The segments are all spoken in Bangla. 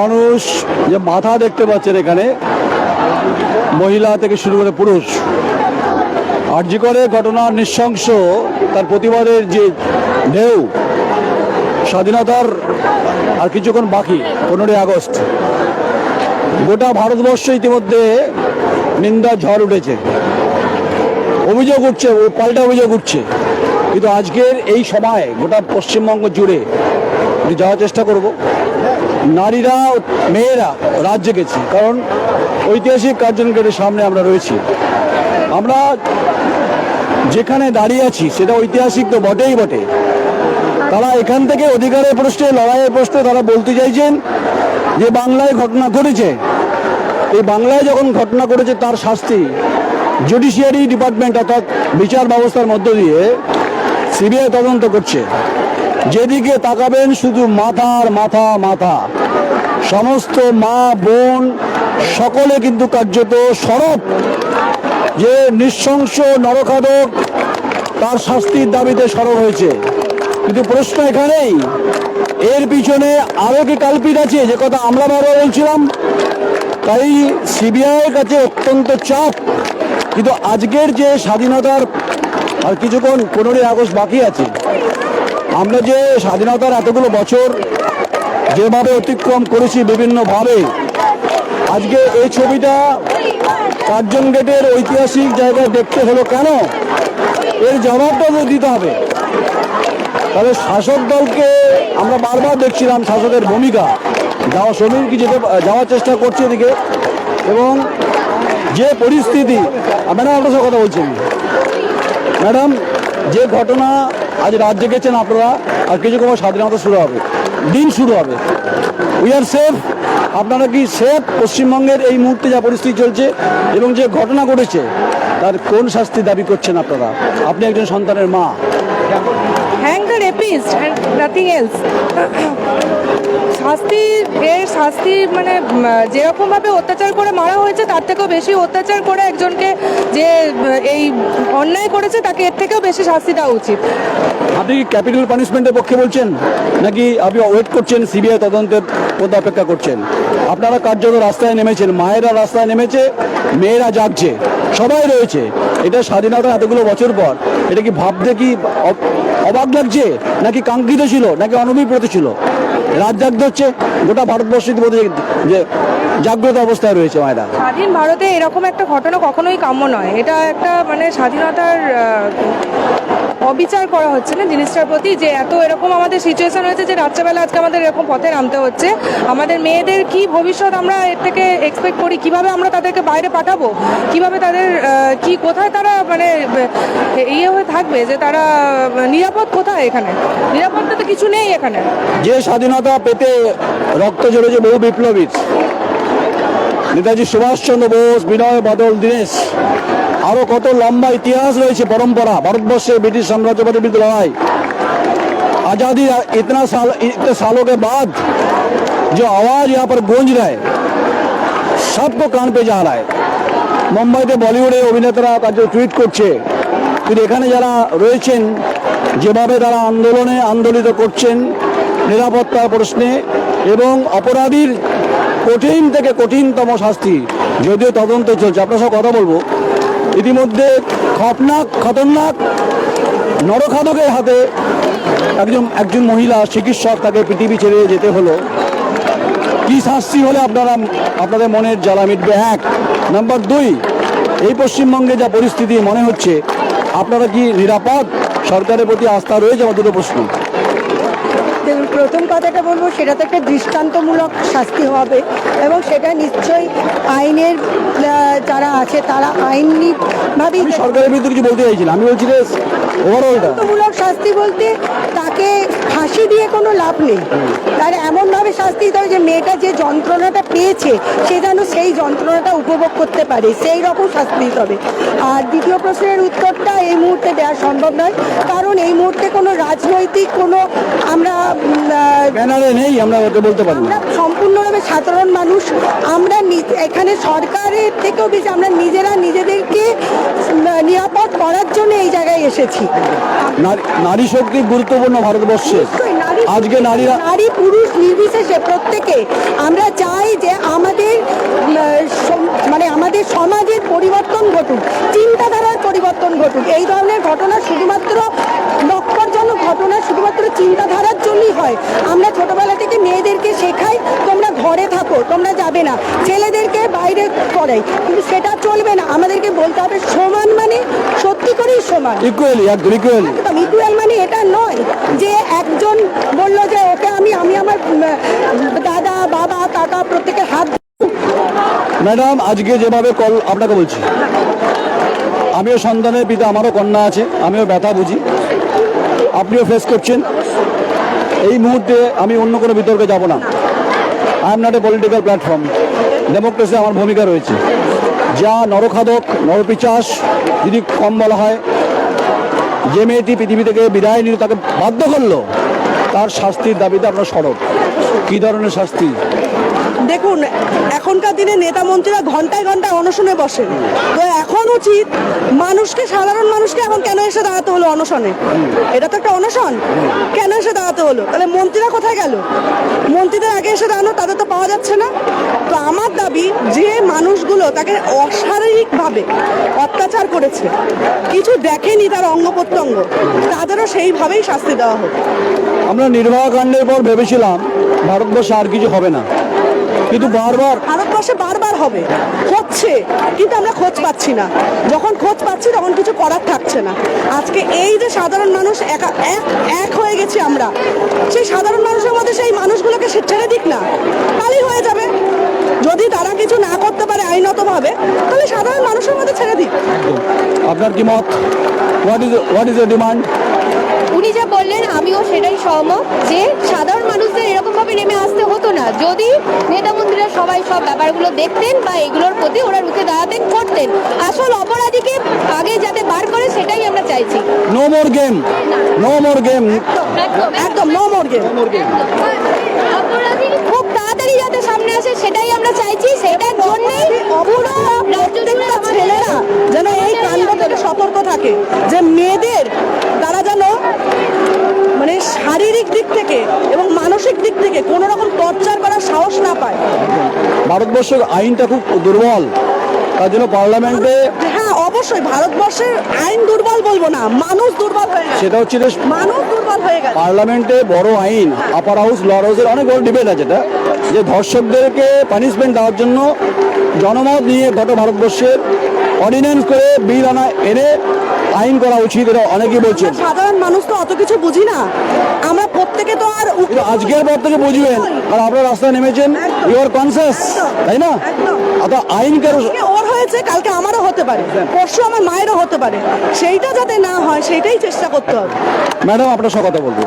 মানুষ যে মাথা দেখতে পাচ্ছেন এখানে, মহিলা থেকে শুরু করে পুরুষ করে ঘটনার নৃশংস, তার প্রতিবাদের যে ঢেউ, স্বাধীনতার আর কিছুক্ষণ বাকি, পনেরোই আগস্ট। গোটা ভারতবর্ষ ইতিমধ্যে নিন্দা, ঝড় উঠেছে। অভিযোগ উঠছে, ও পাল্টা অভিযোগ উঠছে। কিন্তু আজকের এই সময় গোটা পশ্চিমবঙ্গ জুড়ে যাওয়ার চেষ্টা করব। নারীরা মেয়েরা রাজ্যে জেগেছে কারণ ঐতিহাসিক কার্জন গেটের সামনে আমরা রয়েছি। আমরা যেখানে দাঁড়িয়ে আছি, সেটা ঐতিহাসিক তো বটেই বটে। তারা এখান থেকে অধিকারের প্রশ্নে, লড়াইয়ের প্রশ্নে তারা বলতে চাইছেন যে, বাংলায় ঘটনা ঘটেছে। এই বাংলায় যখন ঘটনা ঘটেছে, তার শাস্তি জুডিশিয়ারি ডিপার্টমেন্ট অর্থাৎ বিচার ব্যবস্থার মধ্য দিয়ে সিবিআই তদন্ত করছে। যেদিকে তাকাবেন শুধু মাথার মাথা মাথা। সমস্ত মা, বোন সকলে কিন্তু কার্যত সরব। যে নৃশংস নরখাদক তার শাস্তির দাবিতে সরব হয়েছে। কিন্তু প্রশ্ন এখানেই, এর পিছনে আরও কি কাল্পিত আছে? যে কথা আমরা বারবার বলছিলাম, তাই সিবিআইয়ের কাছে অত্যন্ত চাপ। কিন্তু আজকের যে স্বাধীনতার আর কিছুক্ষণ পনেরোই আগস্ট বাকি আছে আমরা যে স্বাধীনতার এতগুলো বছর যেভাবে অতিক্রম করেছি বিভিন্নভাবে, আজকে এই ছবিটা কার্জন গেটের ঐতিহাসিক জায়গায় দেখতে হলো কেন? এর জবাবটা তো দিতে হবে। তবে শাসক দলকে আমরা বারবার দেখছিলাম, শাসকের ভূমিকা। যাওয়া সমীর কি যেতে যাওয়ার চেষ্টা করছে এদিকে। এবং যে পরিস্থিতি ম্যাডাম আপনার সাথে কথা বলছেন ম্যাডাম, যে ঘটনা আজ রাত জেগেছেন আপনারা, আর কিছু সময় স্বাধীনতা শুরু হবে। দিন শুরু হবে। উই আর সেফ আপনারা কি সেফ পশ্চিমবঙ্গের এই মুহূর্তে যা পরিস্থিতি চলছে এবং যে ঘটনা ঘটেছে, তার কোন শাস্তি দাবি করছেন আপনারা? আপনি একজন সন্তানের মা। Rapist and nothing else শাস্তি এর শাস্তি মানে যেরকমভাবে অত্যাচার করে মারা হয়েছে, তার থেকেও বেশি অত্যাচার করে একজনকে যে, এই অন্যায় করেছে, তাকে এর থেকেও বেশি শাস্তি দেওয়া উচিত। আপনি ক্যাপিটাল পানিশমেন্টের পক্ষে বলছেন? নাকি আপনি ওয়েট করছেন সিবিআই তদন্তের অপেক্ষা করছেন? আপনারা কার্যত রাস্তায় নেমেছেন? মায়েরা রাস্তায় নেমেছে, মেয়েরা জাগছে। সবাই রয়েছে। এটা স্বাধীনতা এতগুলো বছর পর, এটা কি ভাবতে কি অবাক লাগছে? নাকি কাঙ্ক্ষিত ছিল? নাকি অনভিপ্রেত ছিল? রাত জাগতে হচ্ছে গোটা ভারতবর্ষ ইতিমধ্যে যে জাগ্রত অবস্থায় রয়েছে মায়েরা। স্বাধীন ভারতে এরকম একটা ঘটনা কখনোই কাম্য নয়। এটা একটা মানে স্বাধীনতার অবিচার করা হচ্ছে না জিনিসটার প্রতি যে এত এরকম আমাদের সিচুয়েশন হয়েছে যে রাত্রেবেলা আজকে আমাদের এরকম পথে নামতে হচ্ছে। আমাদের মেয়েদের কি ভবিষ্যৎ আমরা এর থেকে এক্সপেক্ট করি? কীভাবে আমরা তাদেরকে বাইরে পাঠাবো? কীভাবে তাদের কি কোথায় তারা মানে ইয়ে হয়ে থাকবে যে তারা নিরাপদ কোথায় এখানে? নিরাপত্তা তো কিছু নেই এখানে। যে স্বাধীনতা পেতে রক্ত ঝরেছে বহু বিপ্লবীর নেতাজি সুভাষচন্দ্র বোস বিনয় বাদল দীনেশ আরো কত লম্বা ইতিহাস রয়েছে পরম্পরা ভারতবর্ষে ব্রিটিশ সাম্রাজ্যবাদের বিরুদ্ধে লড়াই आज़ादी इतना साल इतने सालों के बाद जो आवाज यहाँ पर गूंज रहा है सबको कान पे जा रहा है মুম্বাইতে বলিউডে অভিনেতারা তাদের টুইট করছে কিন্তু এখানে যারা রয়েছেন যেভাবে তারা আন্দোলনে আন্দোলিত করছেন নিরাপত্তার প্রশ্নে এবং অপরাধীর কঠিন থেকে কঠিনতম শাস্তি যদিও তদন্ত চলছে। আপনার সব কথা বলব। ইতিমধ্যে খপনাক, খতরনাক, নরখাদকের হাতে একজন একজন মহিলা চিকিৎসক তাকে পৃথিবী ছেড়ে যেতে হলো। কি শাস্তি হলে আপনারা, আপনাদের মনের জ্বালা মিটবে? এক। নাম্বার দুই, এই পশ্চিমবঙ্গে যা পরিস্থিতি মনে হচ্ছে, আপনারা কি নিরাপদ? সরকারের প্রতি আস্থা রয়েছে আমার দুটো প্রশ্ন প্রথম কথাটা বলব সেটা তো একটা দৃষ্টান্তমূলক শাস্তি হবে এবং সেটা নিশ্চয়ই আইনের যারা আছে তারা আইনিভাবেই সরকারের বিরুদ্ধে কিছু বলতে চাইছিলাম। আমি বলছি ওভারঅলটা শাস্তি বলতে তাকে ফাঁসি দিয়ে কোনো লাভ নেই। তার এমনভাবে শাস্তি দিতে হবে যে মেয়েটা যে যন্ত্রণাটা পেয়েছে সে যেন সেই যন্ত্রণাটা উপভোগ করতে পারে। সেই রকম শাস্তি দিতে হবে। আর দ্বিতীয় প্রশ্নের উত্তরটা এই মুহূর্তে দেওয়া সম্ভব নয়। কারণ এই মুহূর্তে কোনো রাজনৈতিক কোনো আমরা ব্যানারে নেই আমরা ওটা বলতে পারি না। আমরা সম্পূর্ণ হবে সাধারণ মানুষ। আমরা এখানে সরকারের থেকেও বেশি আমরা নিজেরা নিজেদেরকে নিরাপদ করার জন্য এই জায়গায় এসেছি। নারী- শক্তি গুরুত্বপূর্ণ ভারতবর্ষে নিশ্চয়ই নারী আজকে নারীরা নারী পুরুষ নির্বিশেষে প্রত্যেকে আমরা চাই যে আমাদের মানে আমাদের সমাজের পরিবর্তন ঘটুক। চিন্তাধারার পরিবর্তন ঘটুক। এই ধরনের ঘটনা শুধুমাত্র নক্ষরজনক ঘটনা শুধুমাত্র চিন্তাধারার জন্যই হয়। আমরা ছোটবেলা থেকে মেয়েদেরকে শেখাই তোমরা ঘরে থাকো তোমরা যাবে না। ছেলেদেরকে বাইরে করাই। কিন্তু সেটা চলবে না। আমাদেরকে বলতে হবে সমান মানে সত্যি করেই সমান। ইকুয়ালি একদম ইকুয়ালি ইকুয়াল মানে এটা নয় যে একজন বলল যে ওকে আমি আমি আমার দাদা বাবা কাকা প্রত্যেকের হাত ম্যাডাম আজকে যেভাবে কল আপনাকে বলছি। আমিও সন্তানের পিতা, আমারও কন্যা আছে, আমিও ব্যথা বুঝি। আপনিও ফেস করছেন। এই মুহূর্তে আমি অন্য কোনো বিতর্কে যাব না। I am not a political platform democracy আমার ভূমিকা রয়েছে। যা নরখাদক, নরপিচাস, যদি কম বলা হয়, যে মেয়েটি পৃথিবী থেকে বিদায় নিল, তাকে বাধ্য করল, তার শাস্তির দাবিতে আপনার সড়ক কী ধরনের শাস্তি? দেখুন, এখনকার দিনে নেতা মন্ত্রীরা ঘন্টায় ঘন্টায় অনশনে বসেন। তো এখন উচিত মানুষকে, সাধারণ মানুষকে এখন কেন এসে দাঁড়াতে হলো অনশনে? এটা তো একটা অনশন। কেন এসে দাঁড়াতে হলো? তাহলে মন্ত্রীরা কোথায় গেল? মন্ত্রীদের আগে এসে দাঁড়ানো, তাদের তো পাওয়া যাচ্ছে না। তো আমার দাবি, যে মানুষগুলো তাকে অশারীরিকভাবে অত্যাচার করেছে, কিছু দেখেনি তার অঙ্গ প্রত্যঙ্গ, তাদেরও সেইভাবেই শাস্তি দেওয়া হোক। আমরা নির্বাহ কাণ্ডের পর ভেবেছিলাম, ভারতবর্ষে আর কিছু হবে না। কিন্তু বারবার ভারতবর্ষে বারবার হবে। হচ্ছে কিন্তু আমরা খোঁজ পাচ্ছি না। যখন খোঁজ পাচ্ছি তখন কিছু করার থাকছে না। আজকে এই যে সাধারণ মানুষ একা এক এক হয়ে গেছি আমরা সেই সাধারণ মানুষের মধ্যে সেই মানুষগুলোকে ছেড়ে দিক না। তাহলেই হয়ে যাবে। যদি তারা কিছু না করতে পারে আইনতভাবে তাহলে সাধারণ মানুষের মধ্যে ছেড়ে দিক। আপনার কি মত? What is what is a demand উনি যা বললেন আমিও সেটাই সহমত যে সাধারণ মানুষদের এরকমভাবে নেমে আসতে হতো না। যদি নেতা মন্ত্রীরা সবাই সব ব্যাপারগুলো দেখতেন বা এগুলোর প্রতি ওরা রুখে দাঁড়াতেন করতেন। আসল অপরাধীকে আগে যাতে বার করে সেটাই আমরা চাইছি। No more game no more game একদম নো মোরগে অপরাধী খুব তাড়াতাড়ি যাতে সামনে আসে সেটাই আমরা চাইছি। সেটার জন্যই পুরো ছেলেরা যেন এই কাণ্ড থেকে সতর্ক থাকে। যে মেয়েদের তারা মানে শারীরিক দিক থেকে এবং মানসিক দিক থেকে কোনো রকম টর্চার করার সাহস না পায়। ভারতবর্ষের আইনটা খুব দুর্বল। তার জন্য পার্লামেন্টে হ্যাঁ অবশ্যই ভারতবর্ষের আইন দুর্বল বলব না মানুষ দুর্বল হয়ে গেছে। সেটা হচ্ছে মানুষ দুর্বল হয়ে গেছে। পার্লামেন্টে বড় আইন আপার হাউস লোয়ার হাউসের অনেক বড় ডিবেট আছে এটা। যে ধর্ষকদেরকে পানিশমেন্ট দেওয়ার জন্য জনমত নিয়ে গোটা ভারতবর্ষের অর্ডিন্যান্স করে বিল আনা এনে আইন করা উচিত এটা অনেকেই বলছেন। সাধারণ মানুষ তো অত কিছু বুঝি না। আমরা প্রত্যেকে তো আর আজকের পর থেকে বুঝবেন আর আপনারা রাস্তায় নেমেছেন ইউর কনসিয়াস তাই না? তো আইন কারও ওর হয়েছে কালকে আমারও হতে পারে। পরশু আমার মায়েরও হতে পারে। সেইটা যাতে না হয় সেইটাই চেষ্টা করতে হবে। ম্যাডাম আপনার সব কথা বলব।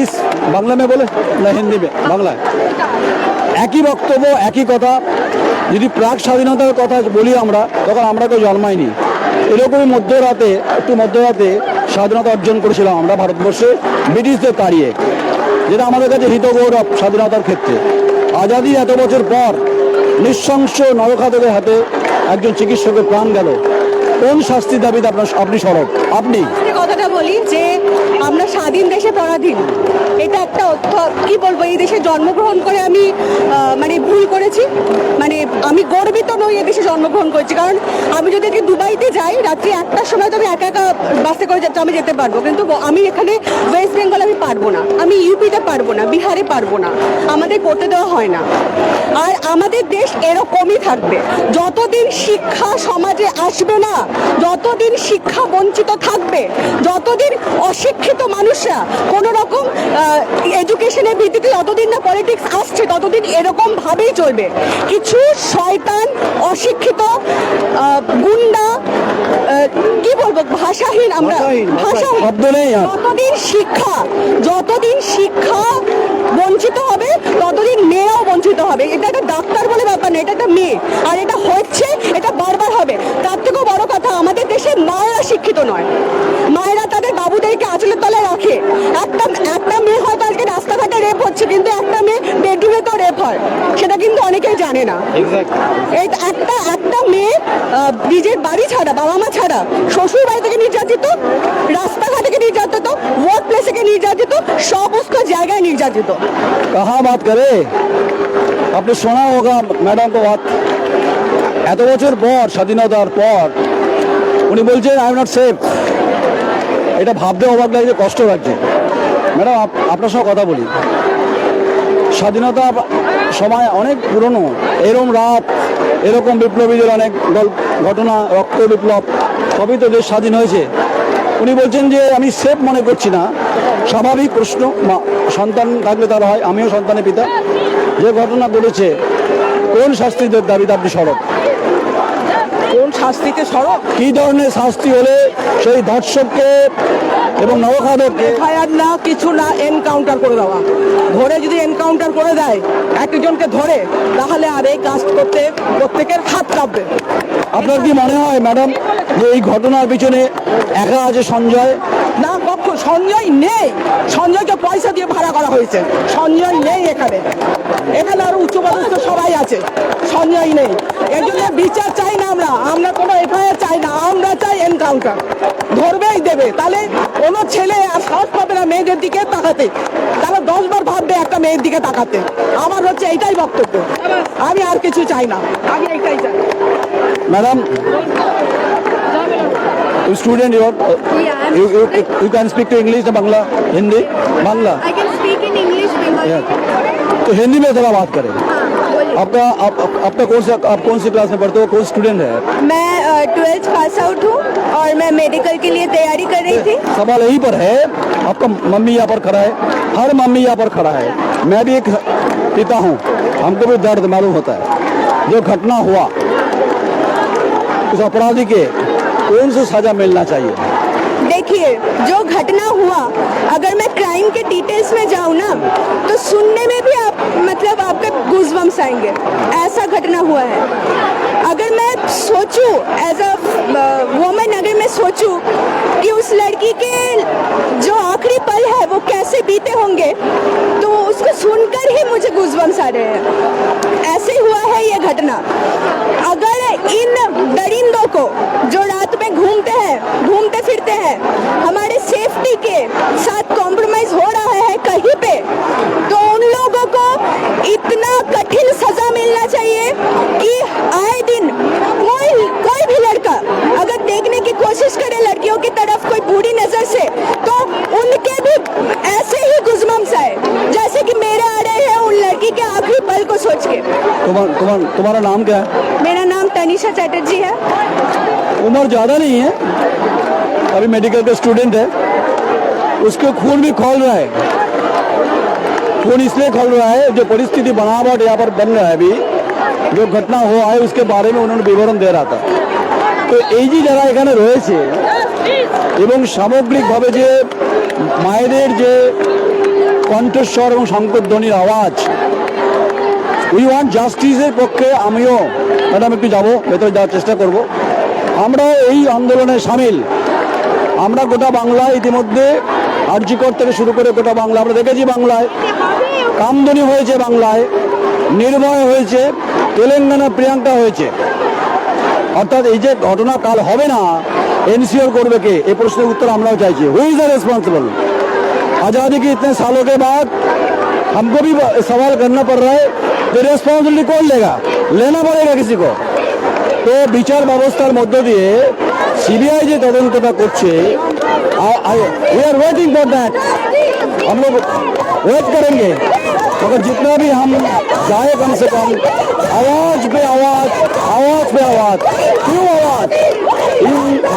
ইস বাংলা মে বলে? না হিন্দি মে বাংলায়। একই বক্তব্য একই কথা। যদি প্রাক স্বাধীনতার কথা বলি আমরা তখন আমরা কেউ জন্মাইনি। এরকমই মধ্যরাতে, একটু মধ্যরাতে স্বাধীনতা অর্জন করেছিলাম আমরা ভারতবর্ষে, ব্রিটিশদের তাড়িয়ে যেটা আমাদের কাছে হিতগৌরব স্বাধীনতার ক্ষেত্রে। আজাদি এত বছর পর নৃশংস নরখাতকের হাতে একজন চিকিৎসকের প্রাণ গেল। কোন শাস্তির দাবিতে আপনার আপনি সরব? আপনি? কথাটা বলি যে আমরা স্বাধীন দেশে পরাধীন। এটা একটা কি বলব, এই দেশে জন্মগ্রহণ করে আমি মানে ভুল করেছি। মানে আমি গর্বিত নই এই দেশে জন্মগ্রহণ করেছি। কারণ আমি যদি দুবাইতে যাই, রাত্রি একটার সময় তো আমি একা একা বাসে করে আমি যেতে পারব। কিন্তু আমি এখানে ওয়েস্ট বেঙ্গল আমি পারব না। আমি ইউপিতে পারব না, বিহারে পারব না। আমাদের করতে দেওয়া হয় না। আর আমাদের দেশ এরকমই থাকবে। যতদিন শিক্ষা সমাজে আসবে না, যতদিন শিক্ষা বঞ্চিত থাকবে যতদিন অশিক্ষিত মানুষরা কোনো রকম এডুকেশনের ভিত্তিতে যতদিন না পলিটিক্স আসছে ততদিন এরকম ভাবেই চলবে। কিছু শয়তান অশিক্ষিত গুন্ডা কি বলব ভাষাহীন আমরা ভাষাহীন, যতদিন শিক্ষা যতদিন শিক্ষা বঞ্চিত হবে ততদিন মেয়েরাও বঞ্চিত হবে। এটা একটা ডাক্তার বলে ব্যাপার না এটা একটা মেয়ে। আর এটা হচ্ছে এটা বারবার হবে তার থেকেও বড় কথা আমাদের দেশের মায়েরা শিক্ষিত নয় মায়েরা তাদের বাবুদেরকে আঁচলের তলায় রাখে একটা একটা মেয়ে হয়তো আজকে রাস্তাঘাটে রেপ হচ্ছে কিন্তু একটা মেয়ে বেডরুমে তো রেপ রেপ হয় সেটা কিন্তু অনেকেই জানে না এই একটা একটা মেয়ে আহ, নিজের বাড়ি ছাড়া, বাবা মা ছাড়া, শ্বশুর বাড়ি থেকে নির্যাতিত, রাস্তাঘাট থেকে নির্যাতিত ওয়ার্ক প্লেস থেকে নির্যাতিত, সমস্ত জায়গায় নির্যাতিত। কাহা বাত করে? আপনি শোনা হোগা ম্যাডাম তো এত বছর পর, স্বাধীনতার পর, উনি বলছেন আই এম নট সেফ এটা ভাবতে অবাক লাগছে কষ্ট লাগছে। ম্যাডাম আপনার সঙ্গে কথা বলি। স্বাধীনতা সময় অনেক পুরনো, এরম রাত, এরকম বিপ্লবীদের অনেক গল্প ঘটনা, রক্ত বিপ্লব, সবই তো দেশ স্বাধীন হয়েছে। উনি বলছেন যে, আমি সেফ মনে করছি না। স্বাভাবিক প্রশ্ন সন্তান থাকলে তার হয়, আমিও সন্তানের পিতা। যে ঘটনা ঘটেছে, কোন শাস্তিদের দাবিতে আপনি সড়ক কোন শাস্তিতে সড়ক কি ধরনের শাস্তি হলে সেই দর্শককে এবং নবখাদককে এফআইআর না কিছু না এনকাউন্টার করে দেওয়া। ধরে যদি এনকাউন্টার করে দেয় একজনকে ধরে তাহলে আর এই কাজ করতে প্রত্যেকের হাত কাঁপবে। আপনার কি মনে হয় ম্যাডাম যে এই ঘটনার পিছনে একা আছে সঞ্জয়? সঞ্জয় নেই। সঞ্জয়কে পয়সা দিয়ে ভাড়া করা হয়েছে। সঞ্জয় নেই এখানে। এখানে আরও উচ্চপদস্থ সবাই আছে। সঞ্জয় নেই। এর জন্য বিচার চাই না আমরা। আমরা কোনো এফআইআর চাই না। আমরা চাই এনকাউন্টার। ধরবেই দেবে। তাহলে কোনো ছেলে আর সাহস পাবে না মেয়েদের দিকে তাকাতে। তাহলে দশবার ভাববে একটা মেয়ের দিকে তাকাতে। আমার হচ্ছে এইটাই বক্তব্য। আমি আর কিছু চাই না। আমি এইটাই চাই। you student, you, are, Yeah, I'm you, you, you can speak to English, Bangla, Hindi, Bangla. I can speak in English Yeah. तो हिंदी में थोड़ा बात करें। आपका आप, आप, आपका कौन सा आप कौन सी क्लास में पढ़ते हो? कौन स्टूडेंट है? मैं ट्वेल्थ पास आउट हूँ और मैं मेडिकल के लिए तैयारी कर रही थी। सवाल यही पर है। आपका मम्मी यहाँ पर खड़ा है। हर मम्मी यहाँ पर खड़ा है। मैं भी एक पिता हूँ। हमको भी दर्द मालूम होता है। जो घटना हुआ उस अपराधी के कौन सी सजा मिलना चाहिए? देखिए, जो घटना हुआ, अगर मैं क्राइम के डिटेल्स में जाऊँ ना तो सुनने में भी आप मतलब आपके गुजबम्स आएँगे। ऐसा घटना हुआ है। अगर मैं सोचूं एज अ वुमन अगर मैं सोचूं कि उस लड़की के जो आखिरी पल है, वो कैसे बीते होंगे तो उसको सुनकर ही मुझे गुजबम्स आ रहे हैं। ऐसे हुआ है ये घटना। अगर इन दरिंदों को, जो रात में घूमते हैं घूमते फिरते हैं हमारे सेफ्टी के साथ कॉम्प्रोमाइज हो रहा है कहीं पे तो उन लोगों को इतना कठिन सजा मिलना चाहिए कि आए दिन कोई कोई भी लड़का अगर देखने की कोशिश करे लड़कियों की तरफ़ कोई बुरी नज़र से तो उनके भी ऐसे ही गुजमम्स आए जैसे कि मेरे आ रहे हैं उन लड़की के आखिरी पल को सोच के। तुम्हारा तुम्हारा तुम्हारा नाम क्या है? मेरा नाम तनिषा चैटर्जी है। उम्र ज़्यादा नहीं है अभी मेडिकल का स्टूडेंट है। उसके खून भी खोल रहा है खून इसलिए खोल रहा है जो परिस्थिति बनावट यहाँ पर बन रहा है अभी जो घटना हुआ है उसके बारे में उन्होंने विवरण दे रहा था তো এই যে যারা এখানে রয়েছে এবং সামগ্রিকভাবে যে মায়েদের যে কণ্ঠস্বর এবং শঙ্করধ্বনির আওয়াজ উই ওয়ান্ট জাস্টিসের পক্ষে আমিও ম্যাডাম একটু যাবো ভেতরে যাওয়ার চেষ্টা করব আমরা এই আন্দোলনে সামিল আমরা গোটা বাংলায় ইতিমধ্যে আরজিকর থেকে শুরু করে গোটা বাংলা, আমরা দেখেছি বাংলায়। কামদনি হয়েছে বাংলায়, নির্ময় হয়েছে, তেলেঙ্গানা প্রিয়াঙ্কা হয়েছে। অর্থাৎ এই যে ঘটনা কাল হবে না, এনসিওর করবে কে? এই প্রশ্নের উত্তর আমরাও চাইছি। Who is the responsible Azadi কি ইতনে सालों के बाद हमको भी सवाल करना पड़ रहा है রেসপন্সিবিলিটি কোন লেগা? লেনা পড়েগা কিসি কো? তো বিচার ব্যবস্থার মধ্য দিয়ে সিবিআই যে তদন্তটা করছে we are waiting for that हम लोग वेट करेंगे मगर जितना भी हम जाए कम से कम आवाज पे आवाज आवाज पे आवाज क्यों आवाज এই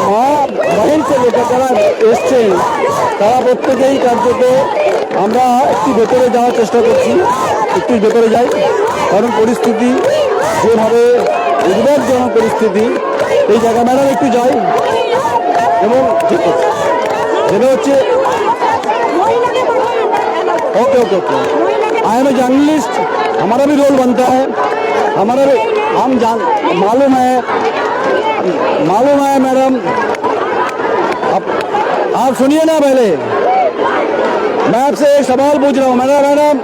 মা বাহির থেকে যারা এসছেন তারা প্রত্যেকেই কার্যত আমরা একটু ভেতরে যাওয়ার চেষ্টা করছি একটু ভেতরে যাই কারণ পরিস্থিতি যেভাবে উদ্বেগজনক পরিস্থিতি এই জায়গা ম্যাডাম একটু যাই এবং ঠিক আছে যেটা হচ্ছে okay okay okay I am a journalist हमारा भी रोल बनता है हमारा भी हम जान मालूम है मालूम है मैडम आप आप सुनिए ना पहले मैं आपसे एक सवाल पूछ रहा हूँ मैडम मैडम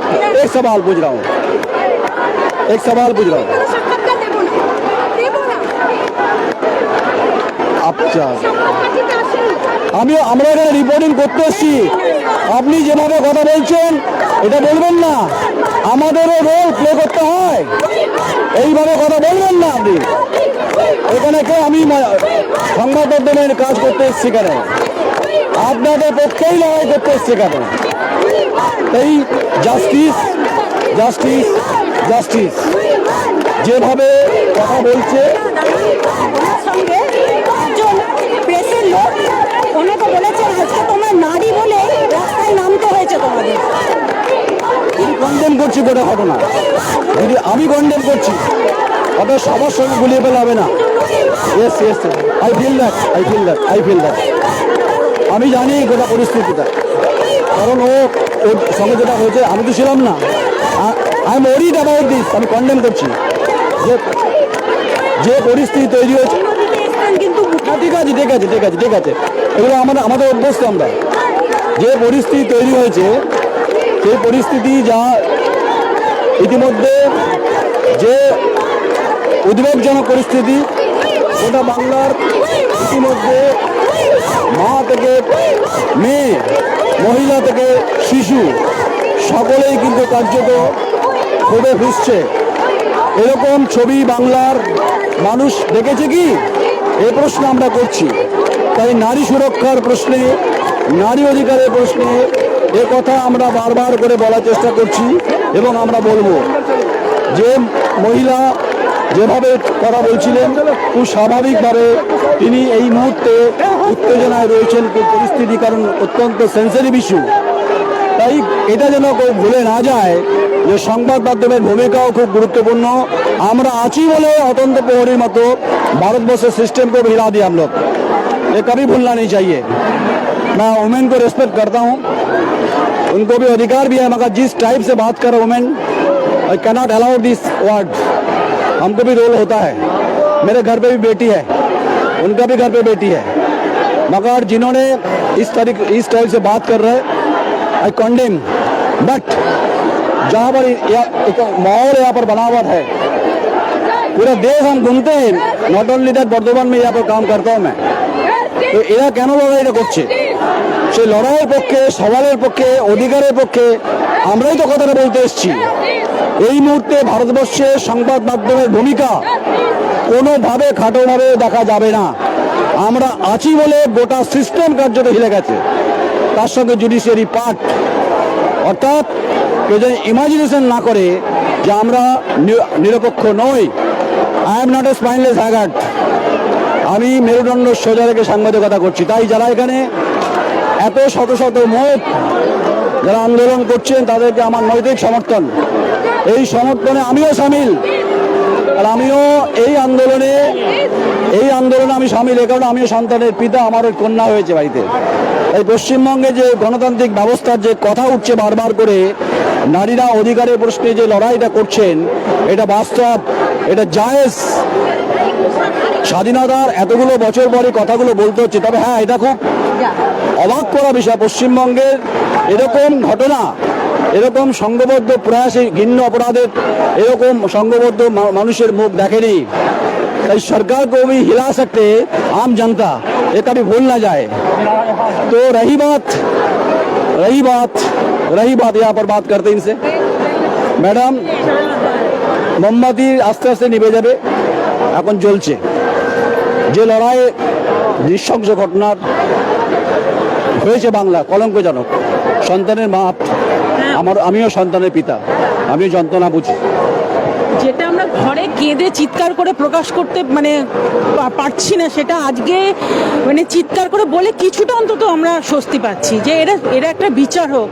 एक सवाल पूछ रहा हूँ एक सवाल पूछ रहा हूँ আচ্ছা আমি, আমরা এখানে রিপোর্টিং করতে এসেছি। আপনি যেভাবে কথা বলছেন, এটা বলবেন না। আমাদেরও রোল প্লে করতে হয়। এইভাবে কথা বলবেন না আপনি। এখানে কেউ, আমি সংবাদ মাধ্যমের কাজ করতে এসেছি এখানে। আপনাদের পক্ষেই লড়াই করতে এসেছি এখানে। এই জাস্টিস জাস্টিস জাস্টিস যেভাবে কথা বলছে সঙ্গে একজন প্রেসের লোক ওনাকে বলেছেন আজকে তোমার নারী বলে রাস্তায় নামতে হয়েছে তোমাদের আমি কন্ডেম করছি গোটা ঘটনা। যদি আমি কন্ডেম করছি ওটা সবার সঙ্গে গুলিয়ে ফেলা হবে না। Yes yes I feel that I feel that I feel that আমি জানি গোটা পরিস্থিতিটা। কারণ ও ওর সঙ্গে যেটা হয়েছে আমি তো ছিলাম না। I am worried about this আমি কন্ডেম করছি। যে যে পরিস্থিতি তৈরি হয়েছে হ্যাঁ, ঠিক আছে ঠিক আছে ঠিক আছে ঠিক আছে এগুলো আমাদের আমাদের অভ্যস্ত আমরা। যে পরিস্থিতি তৈরি হয়েছে সেই পরিস্থিতি যা ইতিমধ্যে যে উদ্বেগজনক পরিস্থিতি গোটা বাংলার ইতিমধ্যে মা থেকে মেয়ে, মহিলা থেকে শিশু সকলেই কিন্তু কার্যত ক্ষোভে ফুসছে। এরকম ছবি বাংলার মানুষ দেখেছে কি? এ প্রশ্ন আমরা করছি। তাই নারী সুরক্ষার প্রশ্নে, নারী অধিকারের প্রশ্নে এ কথা আমরা বারবার করে বলার চেষ্টা করছি এবং আমরা বলবো যে মহিলা যেভাবে কথা বলছিলেন খুব স্বাভাবিকভাবে তিনি এই মুহূর্তে উত্তেজনায় রয়েছেন খুব পরিস্থিতি কারণ অত্যন্ত সেন্সিটিভ ইস্যু তাই এটা যেন কেউ ভুলে না যায় যে সংবাদ মাধ্যমের ভূমিকাও খুব গুরুত্বপূর্ণ আমরা আছি বলে অতন্ত প্রহরীর মতো ভারতবর্ষের सिस्टम को भी हिला दिया हम लोग ये कभी भूलना नहीं चाहिए मैं वुमेन को रिस्पेक्ट करता हूँ उनको भी अधिकार भी है मगर जिस टाइप से बात कर women I cannot allow this word हमको भी रोल होता है मेरे घर पे भी बेटी है उनका भी घर पे बेटी है मगर जिन्होंने इस तरीके इस टाइप से बात कर रहे हैं आई कंडेम बट जहाँ पर या- एक माहौल यहाँ पर बना हुआ है पूरा देश हम घूमते हैं नॉट ओनली दैट बर्धमान में यहाँ पर काम करता हूँ मैं তো এরা কেন লড়াইটা করছে সেই লড়াইয়ের পক্ষে, সওয়ালের পক্ষে, অধিকারের পক্ষে আমরাই তো কথাটা বলতে এসেছি। এই মুহূর্তে ভারতবর্ষে সংবাদ মাধ্যমের ভূমিকা কোনোভাবে খাটোভাবে দেখা যাবে না। আমরা আছি বলে গোটা সিস্টেম কার্যত হিলে গেছে। তার সঙ্গে জুডিশিয়ারি পার্ট অর্থাৎ কেউ যেন ইমাজিনেশন না করে যে আমরা নিরপেক্ষ নই। I am not a spineless haggard আমি মেরুদণ্ড সোজা রেখে সাংবাদিকতা করছি। তাই যারা এখানে এত শত শত মুখ যারা আন্দোলন করছেন, তাদেরকে আমার নৈতিক সমর্থন। এই সমর্থনে আমিও সামিল। আর আমিও এই আন্দোলনে এই আন্দোলনে আমি সামিল। এ কারণে আমিও সন্তানের পিতা, আমার ওই কন্যা হয়েছে বাড়িতে। এই পশ্চিমবঙ্গে যে গণতান্ত্রিক ব্যবস্থার যে কথা উঠছে বারবার করে, নারীরা অধিকারের প্রশ্নে যে লড়াইটা করছেন, এটা বাস্তব, এটা জায়েজ। স্বাধীনতার এতগুলো বছর পরে কথাগুলো বলতে হচ্ছে। তবে হ্যাঁ এটা খুব অবাক করা বিষয় পশ্চিমবঙ্গের এরকম ঘটনা এরকম সংঘবদ্ধ প্রয়াসে ঘিন্ন অপরাধের এরকম সংঘবদ্ধ মা- মানুষের মুখ দেখেনি তাই सरकार को भी हिला सकते आम जनता ये कभी भूल ना जाए तो रही बात रही बात रही बात यहाँ पर बात करते हैं इनसे ম্যাডাম মোমবাতি আস্তে আস্তে নিভে যাবে এখন জ্বলছে যে লড়াই নৃশংস ঘটনার হয়েছে বাংলা কলঙ্কজনক। সন্তানের মা আমার আমিও সন্তানের পিতা আমিও যন্ত্রণা বুঝি। যেটা আমরা ঘরে কেঁদে চিৎকার করে প্রকাশ করতে মানে পারছি না সেটা আজকে মানে চিৎকার করে বলে কিছুটা অন্তত আমরা স্বস্তি পাচ্ছি যে এরা এরা একটা বিচার হোক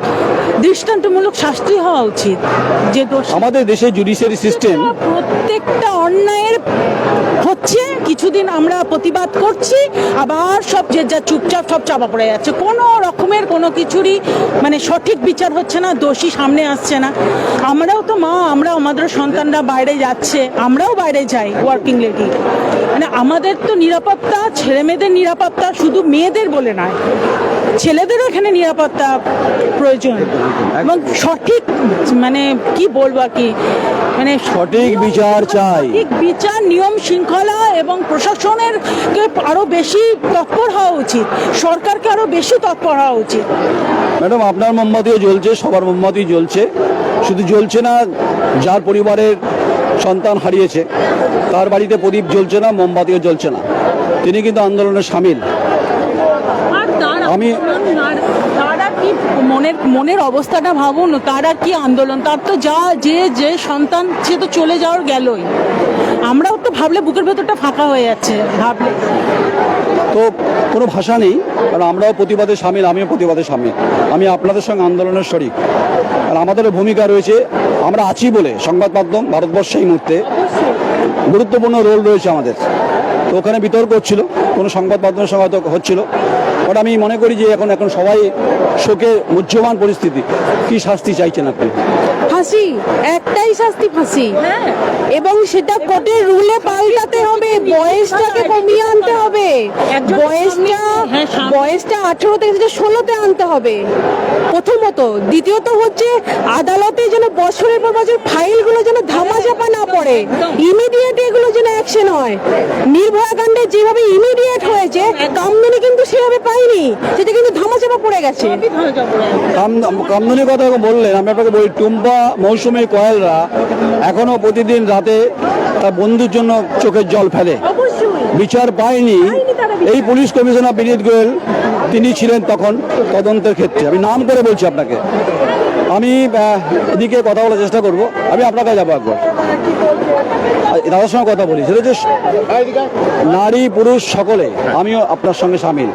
দৃষ্টান্তমূলক শাস্তি হওয়া উচিত যে আমাদের দেশে জুডিশিয়ারি সিস্টেম প্রত্যেকটা অন্যায়ের হচ্ছে কিছুদিন আমরা প্রতিবাদ করছি, আবার সব যে যা চুপচাপ সব চাপা পড়ে যাচ্ছে। কোনো রকমের কোনো কিছুরই মানে সঠিক বিচার হচ্ছে না, দোষী সামনে আসছে না। আমরাও তো মা আমরা আমাদের সন্তানরা বাইরে যাচ্ছে, আমরাও বাইরে যাই ওয়ার্কিং লেডি মানে আমাদের তো নিরাপত্তা ছেলে মেয়েদের নিরাপত্তা শুধু মেয়েদের বলে নয় ছেলেদেরও এখানে নিরাপত্তা প্রয়োজন। এবং সঠিক মানে কি বলব কি মানে সঠিক বিচার চাই। সঠিক বিচার নিয়ম শৃঙ্খলা এবং প্রশাসনের কে আরও বেশি তৎপর হওয়া উচিত সরকারকে আরও বেশি তৎপর হওয়া উচিত। ম্যাডাম আপনার মোমবাতিও জ্বলছে সবার মোমবাতি জ্বলছে শুধু জ্বলছে না যার পরিবারের সন্তান হারিয়েছে তার বাড়িতে প্রদীপ জ্বলছে না মোমবাতিও জ্বলছে না। তিনি কিন্তু আন্দোলনে সামিল। আমি- কি মনের মনের অবস্থাটা ভাবুন তারা কি আন্দোলন? তার তো যা যে যে সন্তান সে তো চলে যাওয়ার গেলই। আমরাও তো ভাবলে বুকের ভেতরটা ফাঁকা হয়ে যাচ্ছে ভাবলে। তো কোনো ভাষা নেই কারণ আমরাও প্রতিবাদে সামিল আমিও প্রতিবাদে সামিল। আমি আপনাদের সঙ্গে আন্দোলনের শরিক। আর আমাদেরও ভূমিকা রয়েছে আমরা আছি বলে সংবাদ মাধ্যম ভারতবর্ষে এই মুহূর্তে গুরুত্বপূর্ণ রোল রয়েছে আমাদের। তো ওখানে বিতর্ক হচ্ছিল, কোনো সংবাদ মাধ্যমের সঙ্গে হয়তো হচ্ছিল। বাট আমি মনে করি যে এখন এখন সবাই শোকে মুহ্যমান পরিস্থিতি। কি শাস্তি চাইছেন আপনি? ফাঁসি একটাই শাস্তি ফাঁসি। এবং সেটা কোর্টের রুলে পাল্টাতে হবে বয়সটাকে কমিয়ে আনতে হবে। বয়সটা হ্যাঁ, বয়সটা আঠেরো থেকে সেটা ষোলোতে আনতে হবে। প্রথমত। দ্বিতীয়ত হচ্ছে আদালতে যেন বছরের পর বছর ফাইলগুলো যেন ধামাচাপা না পড়ে। ইমিডিয়েট এগুলো যেন অ্যাকশন হয়। নির্ভয়া কাণ্ডে যেভাবে ইমিডিয়েট হয়েছে কামদুনি কিন্তু সেভাবে পাইনি। সেটা কিন্তু ধামাচাপা পড়ে গেছে। কাম- কামদুনির কথা বললেন আমি আপনাকে বলি টুম্পা মৌসুমী কয়েলরা এখনও প্রতিদিন রাতে তার বন্ধুর জন্য চোখের জল ফেলে। বিচার পায়নি। এই পুলিশ কমিশনার বিনীত গোয়েল তিনি ছিলেন তখন তদন্তের ক্ষেত্রে। আমি নাম করে বলছি আপনাকে। আমি এদিকে কথা বলার চেষ্টা করব। আমি আপনার কাছে যাব একবার। দাদার সঙ্গে কথা বলি। সেটা হচ্ছে নারী পুরুষ সকলে আমিও আপনার সঙ্গে সামিল।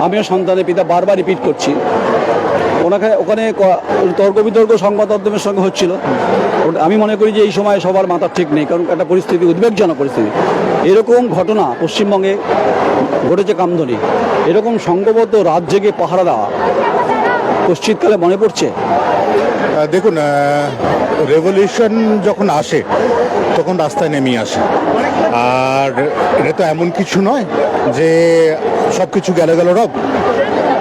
আমিও সন্তানের পিতা বারবার রিপিট করছি। ওনাকে ওখানে তর্ক বিতর্ক, সংবাদ মাধ্যমের সঙ্গে হচ্ছিল। আমি মনে করি যে এই সময় সবার মাথা ঠিক নেই, কারণ একটা পরিস্থিতি, উদ্বেগজনক পরিস্থিতি। এরকম ঘটনা পশ্চিমবঙ্গে ঘটেছে কামধনি এরকম সংঘবদ্ধ রাত জেগে পাহারা দেওয়া শীতকালে মনে পড়ছে? দেখুন রেভলিউশন যখন আসে, তখন রাস্তায় নেমে আসে। আর এটা তো এমন কিছু নয় যে সব কিছু গেল গেল রব।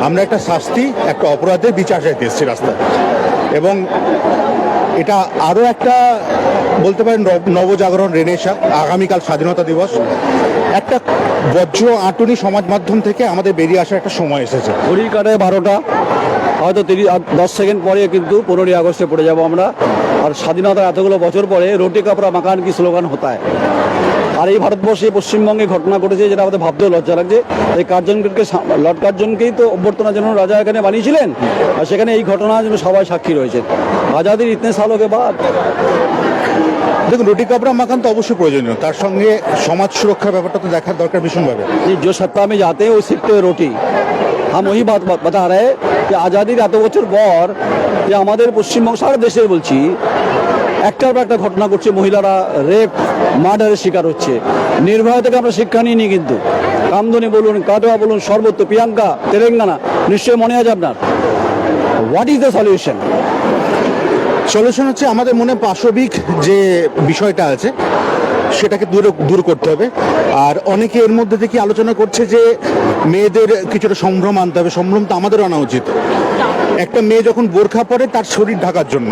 আমরা একটা শাস্তি, একটা অপরাধের বিচার চাইতে এসেছি রাস্তায়। এবং এটা আরও একটা বলতে পারেন নব- নবজাগরণ রেনেশা আগামীকাল স্বাধীনতা দিবস। একটা বজ্র আটুনি সমাজ মাধ্যম থেকে আমাদের বেরিয়ে আসার একটা সময় এসেছে। ঘড়ির কাটে বারোটা, হয়তো তিরিশ, দশ সেকেন্ড পরে কিন্তু পনেরোই আগস্টে পড়ে যাব আমরা। আর স্বাধীনতা এতগুলো বছর পরে রুটি কাপড়া মাখান কি স্লোগান হতে আর এই ভারতবর্ষে পশ্চিমবঙ্গে ঘটনা ঘটেছে যেটা আমাদের ভাবতেও লজ্জা লাগছে। এই কার্জনকে লর্ড কার্জনকেই তো অভ্যর্থনার জন্য রাজা এখানে বানিয়েছিলেন। আর সেখানে এই ঘটনার জন্য সবাই সাক্ষী রয়েছে। আজাদির ইতনে সালোকে বাদ। দেখুন রুটি কাপড়া মাখান তো অবশ্যই প্রয়োজনীয় তার সঙ্গে সমাজ সুরক্ষার ব্যাপারটা তো দেখার দরকার ভীষণভাবে कि जो सत्ता में जाते हैं वो सीखते हैं रोटी हम वही बात ब- बता रहे हैं कि আজাদির এত বছর পর যে আমাদের পশ্চিমবঙ্গ সারা দেশের বলছি একটার পর একটা ঘটনা ঘটছে মহিলারা রেপ মার্ডারের শিকার হচ্ছে নির্ভয়া থেকে আমরা শিক্ষা নিইনি কিন্তু কামদনি বলুন কাটোয়া বলুন সর্বত্র প্রিয়াঙ্কা তেলেঙ্গানা নিশ্চয়ই মনে আছে আপনার what is the solution solution হচ্ছে আমাদের মনে পাশবিক যে বিষয়টা আছে, সেটাকে দূর দূর করতে হবে। আর অনেকে এর মধ্যে থেকে আলোচনা করছে যে মেয়েদের কিছুটা সম্ভ্রম আনতে হবে। সম্ভ্রম তো আমাদের আনা উচিত। একটা মেয়ে যখন বোরখা পরে, তার শরীর ঢাকার জন্য।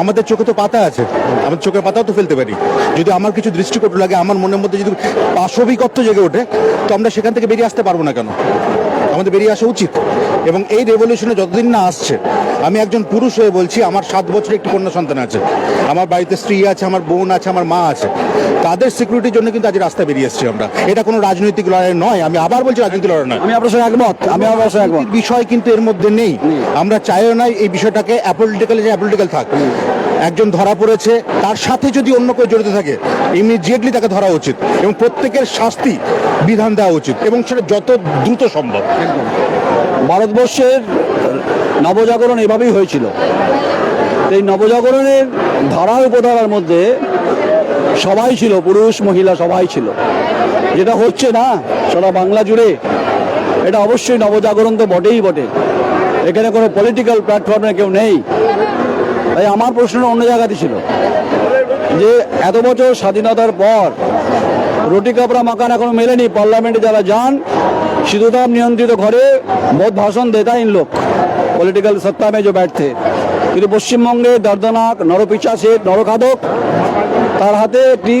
আমাদের চোখে তো পাতা আছে। আমাদের চোখের পাতাও তো ফেলতে পারি। যদি আমার কিছু দৃষ্টিকটু লাগে, আমার মনের মধ্যে যদি পাশবিকত্ব জেগে ওঠে, তো আমরা সেখান থেকে বেরিয়ে আসতে পারব না কেন? আমাদের বেরিয়ে আসা উচিত। এবং এই রেভলিউশনে যতদিন না আসছে আমি একজন পুরুষ হয়ে বলছি আমার সাত বছরের একটি কন্যা সন্তান আছে। আমার বাড়িতে স্ত্রী আছে আমার বোন আছে আমার মা আছে। তাদের সিকিউরিটির জন্য কিন্তু আজ রাস্তায় বেরিয়ে এসেছি আমরা। এটা কোনো রাজনৈতিক লড়াই নয় আমি আবার বলছি রাজনৈতিক লড়াই নয়। আমি আপনার সঙ্গে একমত আমি আপনার সঙ্গে একমত। বিষয় কিন্তু এর মধ্যে নেই। আমরা চাইও নাই এই বিষয়টাকে অ্যাপলিটিক্যাল যে অ্যাপলিটিক্যাল থাক। একজন ধরা পড়েছে তার সাথে যদি অন্য কেউ জড়িত থাকে ইমিডিয়েটলি তাকে ধরা উচিত এবং প্রত্যেকের শাস্তি বিধান দেওয়া উচিত এবং সেটা যত দ্রুত সম্ভব। ভারতবর্ষের নবজাগরণ এভাবেই হয়েছিল। এই নবজাগরণের ধারা উপধারার মধ্যে সবাই ছিল, পুরুষ, মহিলা, সবাই ছিল। যেটা হচ্ছে না, সারা বাংলা জুড়ে এটা অবশ্যই নবজাগরণ তো বটেই বটে। এখানে কোনো পলিটিক্যাল প্ল্যাটফর্মে কেউ নেই। তাই আমার প্রশ্নটা অন্য জায়গাতে ছিল। যে এত বছর স্বাধীনতার পর রুটি কাপড়া মাকান এখনো মেলেনি পার্লামেন্টে যারা যান शीतोताप नियंत्रित ঘরে बहुत भाषण देता है इन लोग पॉलिटिकल सत्ता में जो बैठते কিন্তু পশ্চিমবঙ্গে দর্দনাক নরপিচাসে নরখাদক তার হাতে একটি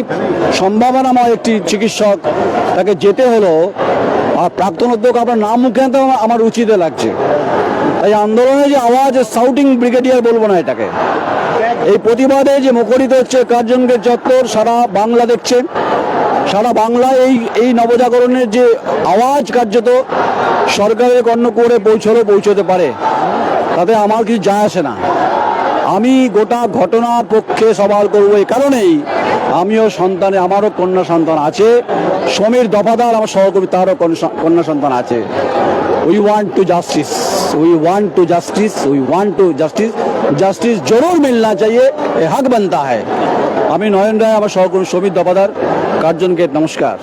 সম্ভাবনাময় একটি চিকিৎসক তাকে যেতে হলো আর প্রাক্তন অধ্যক্ষ আপনার নাম মুখে আনতে আমার- আমার উচিতে লাগছে তাই আন্দোলনে যে আওয়াজ সাউটিং ব্রিগেডিয়ার বলবো না এটাকে এই প্রতিবাদে যে মুখরিত হচ্ছে কার্জনগেট চত্বর, সারা বাংলা দেখছে। সারা বাংলায় এই এই নবজাগরণের যে আওয়াজ কার্যত সরকারের কর্ণ করে পৌঁছলে পৌঁছতে পারে। তাতে আমার কিছু যায় আসে না। আমি গোটা ঘটনার পক্ষে সওয়াল করব এই কারণেই। আমিও সন্তানে, আমারও কন্যা সন্তান আছে। সমীর দফাদার, আমার সহকর্মী, তারও কন্যা সন্তান আছে। We want to justice we want to justice we want to justice justice জরুর মিলনা চাইয়ে এ হক बनता है আমি নয়ন রায় আমার সহকর্মী সমীর দফাদার কার্জন গেট নমস্কার